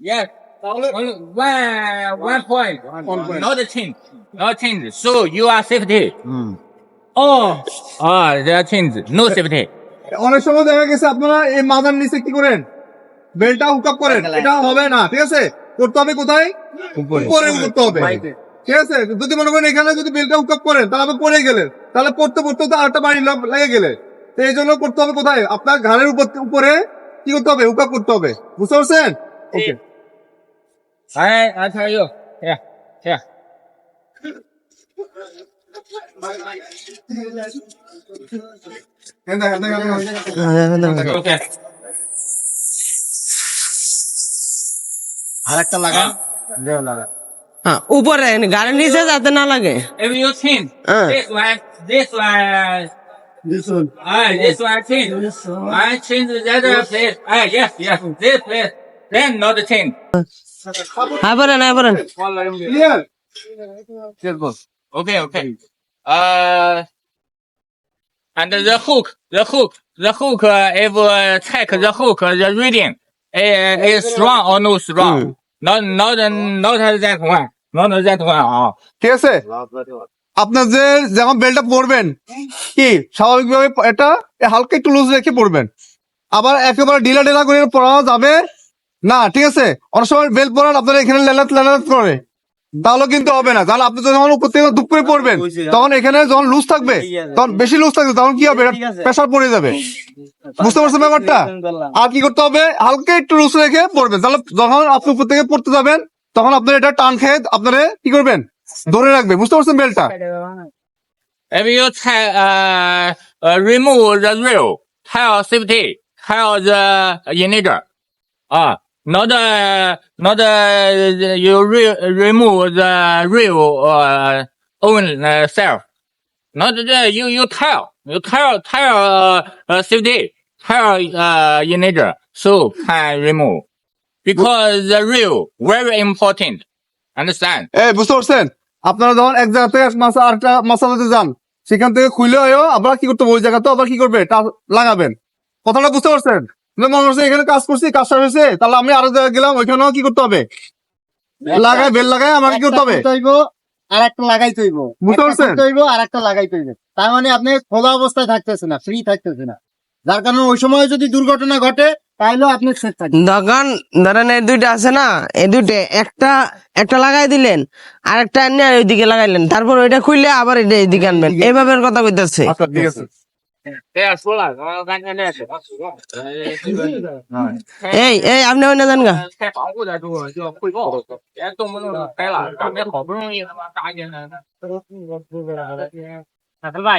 Yes. Only one, one point. One point. Not change. Not change. So you are safety. Mm. Oh. Ah, they are change. No safety. অনেক সময় দেখা গেছে আপনারা এই মাথার নিচে কি করেন বেলটা হুক আপ করেন এটা হবে না ঠিক আছে করতে হবে কোথায় উপরে করতে হবে ঠিক আছে যদি মনে করেন এখানে যদি বেলটা হুক আপ করেন তাহলে আপনি পড়ে গেলেন তাহলে পড়তে পড়তে তো আরেকটা বাড়ি লাগ- গেলে তো এই জন্য করতে হবে কোথায় আপনার ঘাড়ের উপর উপরে কি করতে হবে হুক আপ করতে হবে বুঝতে পারছেন ওকে I, I tell you. Yeah. Yeah. Okay. আরেকটা লাগা হ্যাঁ উপরে গাড়ির নিচে যাতে না লাগে If you change Uh. this one, this one, ah, this one change. I change the other place. Ah, yes, yes, this place. Then not change. হ্যাঁ বলেন হ্যাঁ বলেন clear Okay, okay. Uh, and the hook, the hook, the hook, uh, if uh, check the hook, uh, the reading uh, is strong or no strong. Not, not, not that one. Not that one. Oh. ঠিক আছে আপনার যে যখন বেলটা পরবেন কি স্বাভাবিকভাবে এটা হালকা একটু লুজ রেখে পরবেন আবার একেবারে ঢিলা ঢিলা করে পরা যাবে না ঠিক আছে? অনেক সময় বেল পরান আপনার এখানে লেলাত লেলাত করে। তাহলে কিন্তু হবে না। তাহলে আপনি যখন উপর থেকে দুপ করে পড়বেন তখন এখানে যখন লুজ থাকবে তখন বেশি লুজ থাকবে তখন কি হবে? প্রেশার পড়ে যাবে। বুঝতে পারছেন ব্যাপারটা? আর কি করতে হবে? হালকা একটু লুজ রেখে পড়বেন। তাহলে যখন আপনি উপর থেকে পড়তে যাবেন তখন আপনার এটা টান খেয়ে আপনারা কি করবেন? ধরে রাখবে বুঝতে পারছেন বেলটা? If you try, uh, uh, remove the rail, tell safety, tell the igniter. Ah, not, uh, not, uh, you re- remove the rail, uh, own uh, self. Not the, you, you tell, you tell, tell, uh, uh, safety, tell, uh, igniter, so can remove. Because the rail, very important. Understand? এই বুঝতে পারছেন আপনারা যখন এক জায়গা থেকে মাসা আরেকটা মাসালাতে যান সেখান থেকে খুলে হয়েও আবার কি করতে হবে ওই জায়গাতে আবার কি করবে টা- লাগাবেন কথাটা বুঝতে পারছেন যদি মনে এখানে কাজ করছি কাজ শেষ হয়েছে তাহলে আমি আরও জায়গায় গেলাম ওইখানেও কি করতে হবে? লাগাই বেল লাগাই আমাকে কি করতে হবে? আর একটা লাগাই তৈব বুঝতে পারছেন? তৈব আর একটা লাগাই তৈব তার মানে আপনি খোলা অবস্থায় থাকতেছে না ফ্রি থাকতেছে না। যার কারণে ওই সময় যদি দুর্ঘটনা ঘটে তাহলে আপনি সেফ থাকবেন। দোকান ধরেন এই দুইটা আছে না এই দুইটা একটা একটা লাগাই দিলেন আর একটা এনে ওইদিকে লাগাইলেন। তারপর ওইটা খুললে আবার এটা এইদিকে আনবেন। এইভাবে কথা কইতাছে। আচ্ছা ঠিক আছে। 别说了，俺俺们那说说，哎，哎，俺们那个那个采访户候就要汇报，别动不动就开了，咱们好不容易他妈搭建的，那他吧，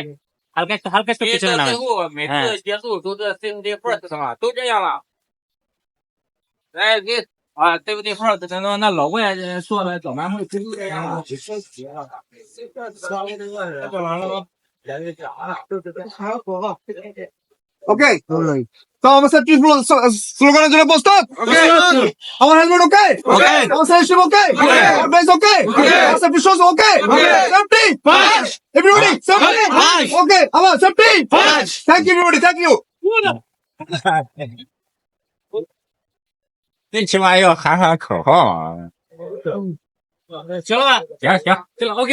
他跟他跟书记商量。在最后每次结束都是对不对号，是吧？都这样了。哎，你啊，对不对号等等，那老外说了早班会最后的啊，这死了？谁这了？早班这吗？ওকে তো আমার সেফটি স্লোগানের জন্য প্রস্তুত আমার হেলমেট ওকে আমার সেফটি ওকে আমার বেস ওকে আমার safety shoes okay safety everybody safety okay আমার safety thank you everybody thank you 最起码要喊喊口号啊。行了吧？行行，行了，OK。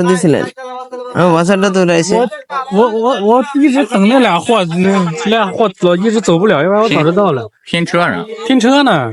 嗯，我上这走着去，我我我一直等那俩货，那那俩货走一直走不了，要不然我早就到了。拼车呢，拼车呢。